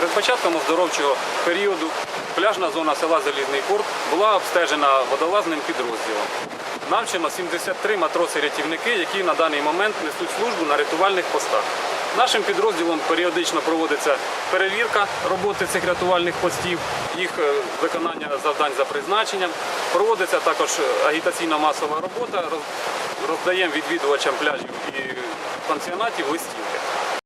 Перед початком оздоровчого періоду пляжна зона села Залізний Курт була обстежена водолазним підрозділом. Навчено 73 матроси-рятівники, які на даний момент несуть службу на рятувальних постах. Нашим підрозділом періодично проводиться перевірка роботи цих рятувальних постів, їх е, виконання завдань за призначенням. Проводиться також е, агітаційна масова робота. Роздаємо відвідувачам пляжів і пансіонатів листівки.